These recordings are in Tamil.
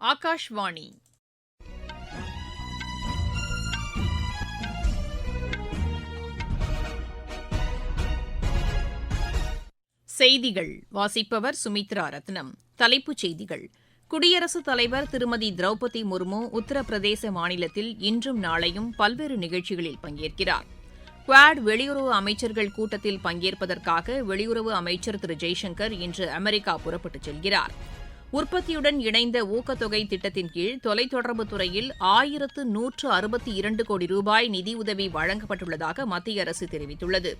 ஆகாஷ்வாணி. செய்திகள். வாசிப்பவர் சுமித்ரா ரத்னம். தலைப்புச் செய்திகள். குடியரசுத் தலைவர் திருமதி திரௌபதி முர்மு உத்தரப்பிரதேச மாநிலத்தில் இன்றும் நாளையும் பல்வேறு நிகழ்ச்சிகளில் பங்கேற்கிறார். குவாட் வெளியுறவு அமைச்சர்கள் கூட்டத்தில் பங்கேற்பதற்காக வெளியுறவு அமைச்சர் திரு ஜெய்சங்கர் இன்று அமெரிக்கா புறப்பட்டுச் செல்கிறார். உற்பத்தியுடன் இணைந்த ஊக்கத்தொகை திட்டத்தின் கீழ் தொலைத்தொடர்பு துறையில் ஆயிரத்து நூற்று அறுபத்தி இரண்டு கோடி ரூபாய் நிதியுதவி வழங்கப்பட்டுள்ளதாக மத்திய அரசு தெரிவித்துள்ளது.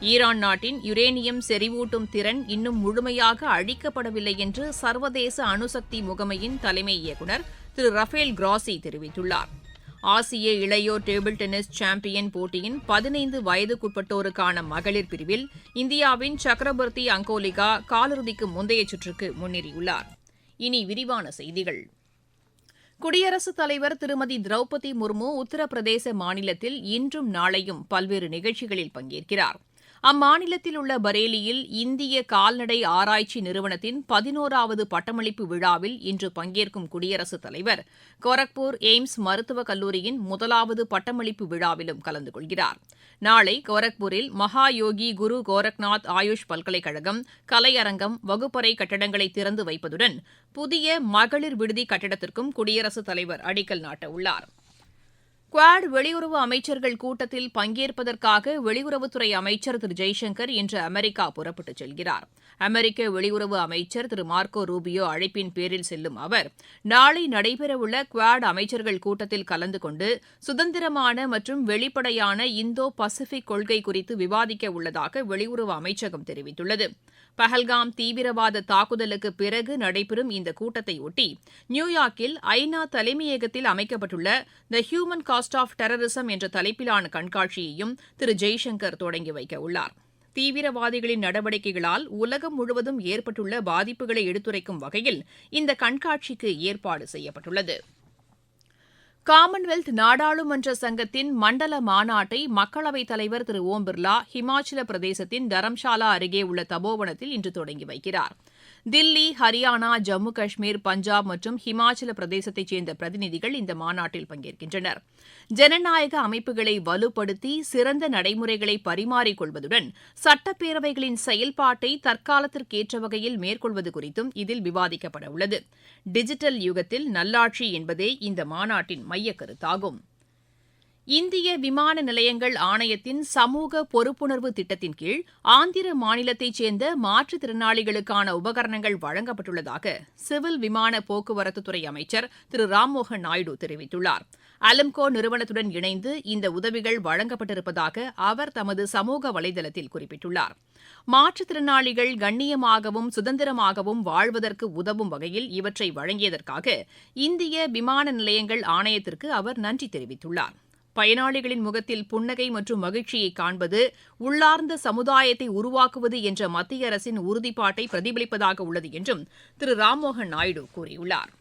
ஈரான் நாட்டின் யுரேனியம் செறிவூட்டும் திறன் இன்னும் முழுமையாக அழிக்கப்படவில்லை என்று சர்வதேச அணுசக்தி முகமையின் தலைமை இயக்குநர் திரு ரஃபேல் கிராசி தெரிவித்துள்ளார். ஆசிய இளையோர் டேபிள் டென்னிஸ் சாம்பியன் போட்டியின் பதினைந்து வயதுக்குட்பட்டோருக்கான மகளிர் பிரிவில் இந்தியாவின் சக்கரவர்த்தி அங்கோலிகா காலிறுதிக்கு முந்தைய சுற்றுக்கு முன்னேறியுள்ளார். இனி விரிவான செய்திகள். குடியரசுத் தலைவர் திருமதி திரௌபதி முர்மு உத்தரப்பிரதேச மாநிலத்தில் இன்றும் நாளையும் பல்வேறு நிகழ்ச்சிகளில் பங்கேற்கிறார். அம்மாநிலத்தில் உள்ள பரேலியில் இந்திய கால்நடை ஆராய்ச்சி நிறுவனத்தின் பதினோராவது பட்டமளிப்பு விழாவில் இன்று பங்கேற்கும் குடியரசுத் தலைவர் கோரக்பூர் எய்ம்ஸ் மருத்துவக் கல்லூரியின் முதலாவது பட்டமளிப்பு விழாவிலும் கலந்து கொள்கிறார். நாளை கோரக்பூரில் மகாயோகி குரு கோரக்நாத் ஆயுஷ் பல்கலைக்கழகம் கலையரங்கம் வகுப்பறை கட்டடங்களை திறந்து வைப்பதுடன் புதிய மகளிர் விடுதி கட்டடத்திற்கும் குடியரசுத் தலைவர் அடிக்கல் நாட்டவுள்ளார். குவாட் வெளியுறவு அமைச்சர்கள் கூட்டத்தில் பங்கேற்பதற்காக வெளியுறவுத்துறை அமைச்சர் திரு ஜெய்சங்கர் இன்று அமெரிக்கா புறப்பட்டுச் செல்கிறார். அமெரிக்க வெளியுறவு அமைச்சர் திரு மார்க்கோ ரூபியோ அழைப்பின் பேரில் செல்லும் அவர் நாளை நடைபெறவுள்ள குவாட் அமைச்சர்கள் கூட்டத்தில் கலந்து கொண்டு சுதந்திரமான மற்றும் வெளிப்படையான இந்தோ பசிபிக் கொள்கை குறித்து விவாதிக்க உள்ளதாக வெளியுறவு அமைச்சகம் தெரிவித்துள்ளது. பஹல்காம் தீவிரவாத தாக்குதலுக்கு பிறகு நடைபெறும் இந்த கூட்டத்தையொட்டி நியூயார்க்கில் ஐநா தலைமையகத்தில் அமைக்கப்பட்டுள்ள the human cost cost of terrorism என்ற தலைப்பிலான கண்காட்சியையும் திரு. ஜெய்சங்கர் தொடங்கி வைக்க உள்ளார். தீவிரவாதிகளின் நடவடிக்கைகளால் உலகம் முழுவதும் ஏற்பட்டுள்ள பாதிப்புகளை எடுத்துரைக்கும் வகையில் இந்த கண்காட்சிக்கு ஏற்பாடு செய்யப்பட்டுள்ளது. காமன்வெல்த் நாடாளுமன்ற சங்கத்தின் மண்டல மாநாட்டை மக்களவைத் தலைவர் திரு. ஓம் பிர்லா ஹிமாச்சல பிரதேசத்தின் தரம்ஷாலா அருகே உள்ள தபோவனத்தில் இன்று தொடங்கி வைக்கிறாா் தில்லி ஹரியானா ஜம்மு காஷ்மீர் பஞ்சாப் மற்றும் ஹிமாச்சல பிரதேசத்தைச் சேர்ந்த பிரதிநிதிகள் இந்த மாநாட்டில் பங்கேற்கின்றனர். ஜனநாயக அமைப்புகளை வலுப்படுத்தி சிறந்த நடைமுறைகளை பரிமாறிக்கொள்வதுடன் சட்டப்பேரவைகளின் செயல்பாட்டை தற்காலத்திற்கேற்ற வகையில் மேற்கொள்வது குறித்தும் இதில் விவாதிக்கப்பட உள்ளது டிஜிட்டல் யுகத்தில் நல்லாட்சி என்பதே இந்த மாநாட்டின் மையக்கருத்தாகும் இந்திய விமான நிலையங்கள் ஆணையத்தின் சமூக பொறுப்புணர்வு திட்டத்தின் கீழ் ஆந்திர மாநிலத்தைச் சேர்ந்த மாற்றுத்திறனாளிகளுக்கான உபகரணங்கள் வழங்கப்பட்டுள்ளதாக சிவில் விமான போக்குவரத்துத்துறை அமைச்சர் திரு ராம்மோகன் நாயுடு தெரிவித்துள்ளார். அலம்கோ நிறுவனத்துடன் இணைந்து இந்த உதவிகள் வழங்கப்பட்டிருப்பதாக அவர் தமது சமூக வலைதளத்தில் குறிப்பிட்டுள்ளார். மாற்றுத்திறனாளிகள் கண்ணியமாகவும் சுதந்திரமாகவும் வாழ்வதற்கு உதவும் வகையில் இவற்றை வழங்கியதற்காக இந்திய விமான நிலையங்கள் ஆணையத்திற்கு அவர் நன்றி தெரிவித்துள்ளார். பயனாளிகளின் முகத்தில் புன்னகை மற்றும் மகிழ்ச்சியை காண்பது உள்ளார்ந்த சமுதாயத்தை உருவாக்குவது என்ற மத்திய அரசின் உறுதிப்பாட்டை பிரதிபலிப்பதாக உள்ளது என்றும் திரு ராம்மோகன் நாயுடு கூறியுள்ளார்.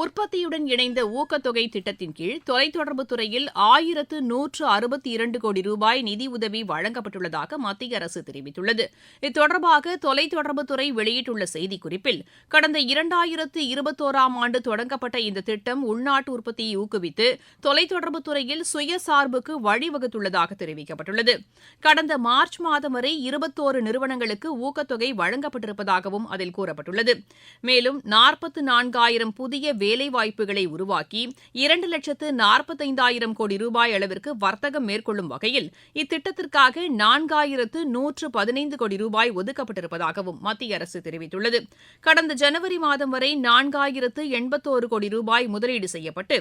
உற்பத்தியுடன் இணைந்த ஊக்கத்தொகை திட்டத்தின் கீழ் தொலைத்தொடர்புத் துறையில் ஆயிரத்து நூற்று அறுபத்தி இரண்டு கோடி ரூபாய் நிதியுதவி வழங்கப்பட்டுள்ளதாக மத்திய அரசு தெரிவித்துள்ளது. இத்தொடர்பாக தொலைத்தொடர்புத்துறை வெளியிட்டுள்ள செய்திக்குறிப்பில் கடந்த இரண்டாயிரத்து இருபத்தோராம் ஆண்டு தொடங்கப்பட்ட இந்த திட்டம் உள்நாட்டு உற்பத்தியை ஊக்குவித்து தொலைத்தொடர்புத் துறையில் சுயசார்புக்கு வழிவகுத்துள்ளதாக தெரிவிக்கப்பட்டுள்ளது. கடந்த மார்ச் மாதம் வரை இருபத்தோரு நிறுவனங்களுக்கு ஊக்கத்தொகை வழங்கப்பட்டிருப்பதாகவும் அதில் கூறப்பட்டுள்ளது. மேலும் நாற்பத்து நான்காயிரம் புதிய வேலைவாய்ப்புகளை உருவாக்கி இரண்டு லட்சத்து நாற்பத்தைந்தாயிரம் கோடி ரூபாய் அளவிற்கு வர்த்தகம் மேற்கொள்ளும் வகையில் இத்திட்டத்திற்காக நான்காயிரத்து நூற்று பதினைந்து கோடி ரூபாய் ஒதுக்கப்பட்டிருப்பதாகவும் மத்திய அரசு தெரிவித்துள்ளது. கடந்த ஜனவரி மாதம் வரை நான்காயிரத்து எண்பத்தோரு கோடி ரூபாய் முதலீடு செய்யப்பட்டு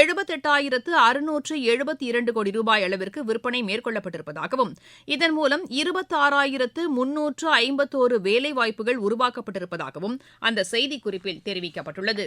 எழுபத்தெட்டாயிரத்து அறுநூற்று எழுபத்தி இரண்டு கோடி ரூபாய் அளவிற்கு விற்பனை மேற்கொள்ளப்பட்டிருப்பதாகவும் இதன் மூலம் இருபத்தாறாயிரத்து முன்னூற்று ஐம்பத்தோரு வேலைவாய்ப்புகள் உருவாக்கப்பட்டிருப்பதாகவும் அந்த செய்திக்குறிப்பில் தெரிவிக்கப்பட்டுள்ளது.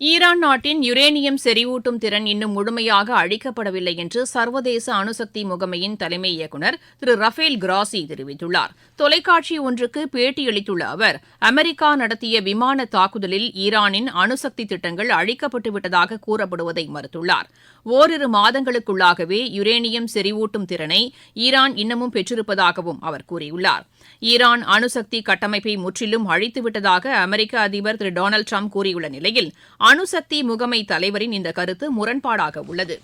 ஈரான் நாட்டின் யுரேனியம் செறிவூட்டும் திறன் இன்னும் முழுமையாக அழிக்கப்படவில்லை என்று சர்வதேச அணுசக்தி முகமையின் தலைமை இயக்குநர் திரு ரஃபேல் கிராசி தெரிவித்துள்ளார். தொலைக்காட்சி ஒன்றுக்கு பேட்டியளித்துள்ள அவர் அமெரிக்கா நடத்திய விமான தாக்குதலில் ஈரானின் அணுசக்தி திட்டங்கள் அழிக்கப்பட்டுவிட்டதாக கூறப்படுவதை மறுத்துள்ளார். ஓரிரு மாதங்களுக்குள்ளாகவே யுரேனியம் செறிவூட்டும் திறனை ஈரான் இன்னமும் பெற்றிருப்பதாகவும் அவர் கூறியுள்ளார். ஈரான் அணுசக்தி கட்டமைப்பை முற்றிலும் அழித்துவிட்டதாக அமெரிக்க அதிபர் திரு டொனால்டு ட்ரம்ப் கூறியுள்ள நிலையில் அணுசக்தி முகமை தலைவரின் இந்த கருத்து முரண்பாடாக உள்ளது.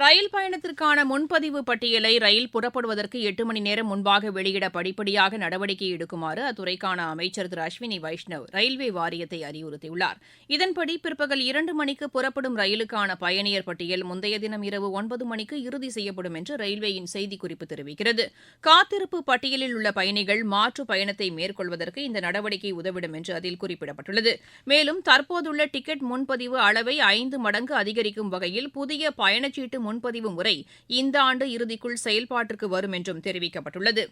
ரயில் பயணத்திற்கான முன்பதிவு பட்டியலை ரயில் புறப்படுவதற்கு எட்டு மணி நேரம் முன்பாக வெளியிட படிப்படியாக நடவடிக்கை எடுக்குமாறு அத்துறைக்கான அமைச்சர் திரு அஸ்வினி வைஷ்ணவ் ரயில்வே வாரியத்தை அறிவுறுத்தியுள்ளார். இதன்படி பிற்பகல் இரண்டு மணிக்கு புறப்படும் ரயிலுக்கான பயணியர் பட்டியல் முந்தைய தினம் இரவு ஒன்பது மணிக்கு இறுதி செய்யப்படும் என்று ரயில்வேயின் செய்திக்குறிப்பு தெரிவிக்கிறது. காத்திருப்பு பட்டியலில் உள்ள பயணிகள் மாற்று பயணத்தை மேற்கொள்வதற்கு இந்த நடவடிக்கை உதவிடும் என்று அதில் குறிப்பிடப்பட்டுள்ளது. மேலும் தற்போதுள்ள டிக்கெட் முன்பதிவு அளவை ஐந்து மடங்கு அதிகரிக்கும் வகையில் புதிய பயணச்சீட்டு முன்பதிவு முறை இந்த ஆண்டு இறுதிக்குள் செயல்பாட்டிற்கு வரும் என்றும் தெரிவிக்கப்பட்டுள்ளது.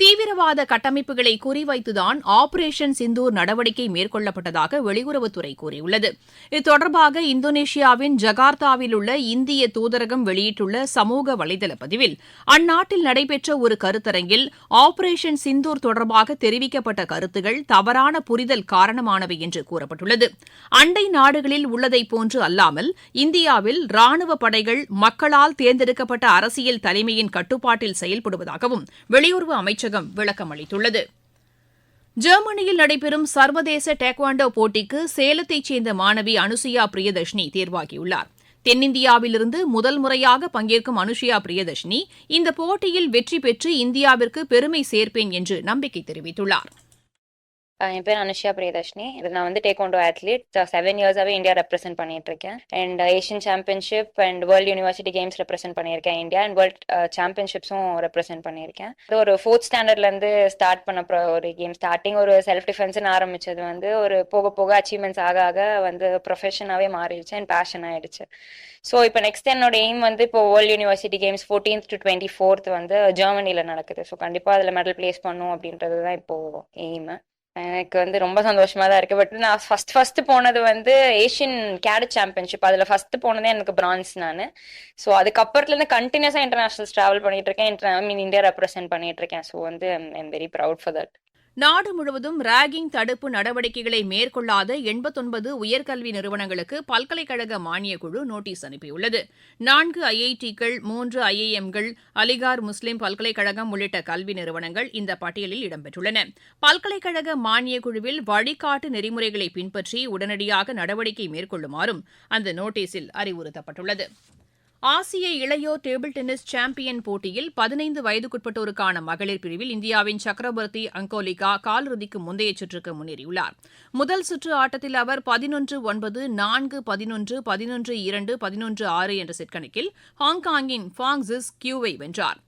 தீவிரவாத கட்டமைப்புகளை குறிவைத்துதான் ஆபரேஷன் சிந்தூர் நடவடிக்கை மேற்கொள்ளப்பட்டதாக வெளியுறவுத்துறை கூறியுள்ளது. இத்தொடர்பாக இந்தோனேஷியாவின் ஜகார்த்தாவில் உள்ள இந்திய தூதரகம் வெளியிட்டுள்ள சமூக வலைதள பதிவில் அந்நாட்டில் நடைபெற்ற ஒரு கருத்தரங்கில் ஆபரேஷன் சிந்தூர் தொடர்பாக தெரிவிக்கப்பட்ட கருத்துகள் தவறான புரிதல் காரணமானவை என்று கூறப்பட்டுள்ளது. அண்டை நாடுகளில் உள்ளதைப் போன்று அல்லாமல் இந்தியாவில் ராணுவ படைகள் மக்களால் தேர்ந்தெடுக்கப்பட்ட அரசியல் தலைமையின் கட்டுப்பாட்டில் செயல்படுவதாகவும் வெளியுறவு அமைச்சர் அமைச்சகம் விளக்கம் அளித்துள்ளது. ஜெர்மனியில் நடைபெறும் சர்வதேச டேக்வாண்டோ போட்டிக்கு சேலத்தைச் சேர்ந்த மாணவி அனுசுயா பிரியதர்ஷினி தேர்வாகியுள்ளார். தென்னிந்தியாவிலிருந்து முதல் முறையாக பங்கேற்கும் அனுஷியா பிரியதர்ஷினி இந்த போட்டியில் வெற்றி பெற்று இந்தியாவிற்கு பெருமை சேர்ப்பேன் என்று நம்பிக்கை தெரிவித்துள்ளார். என் பேர் அனுஷியா பிரியதர்ஷினி. இது நான் வந்து டேக்வாண்டோ அத்லீட் செவன் இயர்ஸாகவே இந்தியா ரெப்ரசென்ட் பண்ணிட்டு இருக்கேன் and Asian championship and world university games represent பண்ணியிருக்கேன் இந்தியா. அண்ட் வேர்ல்ட் சாம்பியன்ஷிப்ஸும் ரெப்ரசென்ட் பண்ணியிருக்கேன். இது ஒரு ஃபோர்த் ஸ்டாண்டர்ட்லேருந்து ஸ்டார்ட் பண்ண ஒரு கேம் ஸ்டார்டிங் ஒரு செல்ஃப் டிஃபென்ஸ்னு ஆரம்பிச்சது வந்து ஒரு போக போக அச்சீவ்மெண்ட்ஸ் ஆக ஆக வந்து ப்ரொஃபஷனாகவே மாறிடுச்சு அண்ட் பேஷன் ஆயிடுச்சு. ஸோ இப்போ நெக்ஸ்ட் என்னோட எய்ம் வந்து இப்போ world university games fourteenth to twenty fourth வந்து ஜெர்மனியில் நடக்குது. ஸோ கண்டிப்பாக அதில் மெடல் பிளேஸ் பண்ணும் அப்படின்றது தான் இப்போ எய்மு எனக்கு வந்து ரொம்ப சந்தோஷமா தான் இருக்கு. பட் நான் ஃபர்ஸ்ட் ஃபர்ஸ்ட் போனது வந்து ஏஷியன் கேடட் சாம்பியன்ஷிப் அதுல ஃபர்ஸ்ட் போனதே எனக்கு பிரான்ஸ் நான். ஸோ அதுக்கப்புறத்துல இருந்து கண்டினியூஸா இன்டர்நேஷனல்ஸ் டிராவல் பண்ணிட்டு இருக்கேன். ஐ மீன் இந்தியா ரெப்ரசென்ட் பண்ணிட்டு இருக்கேன். ஸோ வந்து I'm very proud for that நாடு முழுவதும் ராகிங் தடுப்பு நடவடிக்கைகளை மேற்கொள்ளாத எண்பத்தொன்பது உயர்கல்வி நிறுவனங்களுக்கு பல்கலைக்கழக மானியக்குழு நோட்டீஸ் அனுப்பியுள்ளது. நான்கு ஐஐடிக்கள் மூன்று ஐஐஎம்கள் அலிகார் முஸ்லிம் பல்கலைக்கழகம் உள்ளிட்ட கல்வி நிறுவனங்கள் இந்த பட்டியலில் இடம்பெற்றுள்ளன. பல்கலைக்கழக மானியக்குழுவில் வழிகாட்டு நெறிமுறைகளை பின்பற்றி உடனடியாக நடவடிக்கை மேற்கொள்ளுமாறும் அந்த நோட்டீஸில் அறிவுறுத்தப்பட்டுள்ளது. ஆசிய இளையோர் டேபிள் டென்னிஸ் சாம்பியன் போட்டியில் பதினைந்து வயதுக்குட்பட்டோருக்கான மகளிர் பிரிவில் இந்தியாவின் சக்கரவர்த்தி அங்கோலிகா காலிறுதிக்கு முந்தைய சுற்றுக்கு முன்னேறியுள்ளார். முதல் சுற்று ஆட்டத்தில் அவர் பதினொன்று ஒன்பது நான்கு பதினொன்று பதினொன்று இரண்டு பதினொன்று ஆறு என்ற செட் கணக்கில் ஹாங்காங்கின் ஃபாங் ஜிஸ் கியூவை வென்றார்.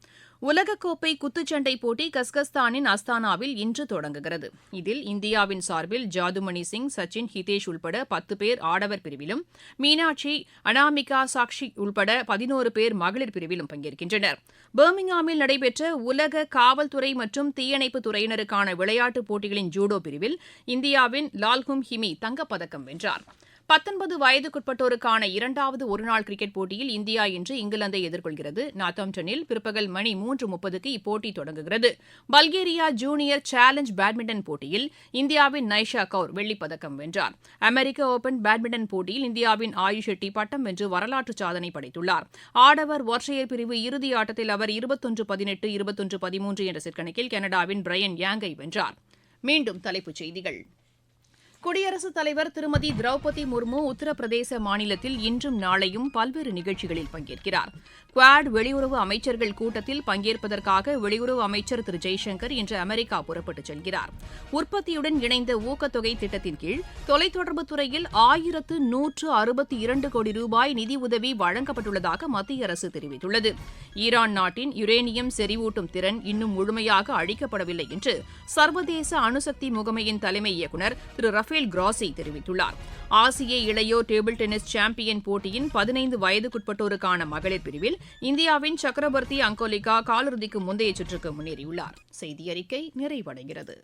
உலகக்கோப்பை குத்துச்சண்டை போட்டி கஸ்கஸ்தானின் அஸ்தானாவில் இன்று தொடங்குகிறது. இதில் இந்தியாவின் சார்பில் ஜாதுமணி சிங் சச்சின் ஹிதேஷ் உள்பட பத்து பேர் ஆடவர் பிரிவிலும் மீனாட்சி அனாமிகா சாக்ஷி உள்பட பதினோரு பேர் மகளிர் பிரிவிலும் பங்கேற்கின்றனர். பர்மிங்ஹாமில் நடைபெற்ற உலக காவல்துறை மற்றும் தீயணைப்பு துறையினருக்கான விளையாட்டுப் போட்டிகளின் ஜூடோ பிரிவில் இந்தியாவின் லால்ஹும் ஹிமி தங்கப்பதக்கம் வென்றார். பத்தொன்பது வயதுக்குட்பட்டோருக்கான இரண்டாவது ஒருநாள் கிரிக்கெட் போட்டியில் இந்தியா இன்று இங்கிலாந்தை எதிர்கொள்கிறது. நாத்தாம்டனில் பிற்பகல் மணி மூன்று முப்பதுக்கு இப்போட்டி தொடங்குகிறது. பல்கேரியா ஜூனியர் சேலஞ்ச் பேட்மிண்டன் போட்டியில் இந்தியாவின் நைஷா கவுர் வெள்ளிப்பதக்கம் வென்றார். அமெரிக்க ஓபன் பேட்மிண்டன் போட்டியில் இந்தியாவின் ஆயுஷ் ஷெட்டி பட்டம் வென்று வரலாற்று சாதனை படைத்துள்ளார். ஆடவர் ஒற்றையர் பிரிவு இறுதி ஆட்டத்தில் அவர் இருபத்தொன்று பதினெட்டு இருபத்தொன்று பதிமூன்று என்ற செட் கணக்கில் கனடாவின் பிரையன் யாங்கை வென்றார். மீண்டும் தலைப்புச் செய்திகள். குடியரசுத் தலைவர் திருமதி திரௌபதி முர்மு உத்தரப்பிரதேச மாநிலத்தில் இன்றும் நாளையும் பல்வேறு நிகழ்ச்சிகளில் பங்கேற்கிறார். குவாட் வெளியுறவு அமைச்சர்கள் கூட்டத்தில் பங்கேற்பதற்காக வெளியுறவு அமைச்சர் திரு ஜெய்சங்கர் இன்று அமெரிக்கா புறப்பட்டுச் செல்கிறார். உற்பத்தியுடன் இணைந்த ஊக்கத்தொகை திட்டத்தின் கீழ் தொலைத்தொடர்புத் துறையில் ஆயிரத்து நூற்று அறுபத்தி இரண்டு கோடி ரூபாய் நிதி உதவி வழங்கப்பட்டுள்ளதாக மத்திய அரசு தெரிவித்துள்ளது. ஈரான் நாட்டின் யுரேனியம் செறிவூட்டும் திறன் இன்னும் முழுமையாக அழிக்கப்படவில்லை என்று சர்வதேச அணுசக்தி முகமையின் தலைமை இயக்குநர் திரு ரஃபேல் கிராசி தெரிவித்துள்ளார். ஆசிய இளையோர் டேபிள் டென்னிஸ் சாம்பியன் போட்டியின் பதினைந்து வயதுக்குட்பட்டோருக்கான மகளிர் பிரிவில் இந்தியாவின் சக்கரவர்த்தி அங்கோலிகா காலிறுதிக்கு முந்தைய சுற்றுக்கு முன்னேறியுள்ளார். செய்தி அறிக்கை நிறைவடைகிறது.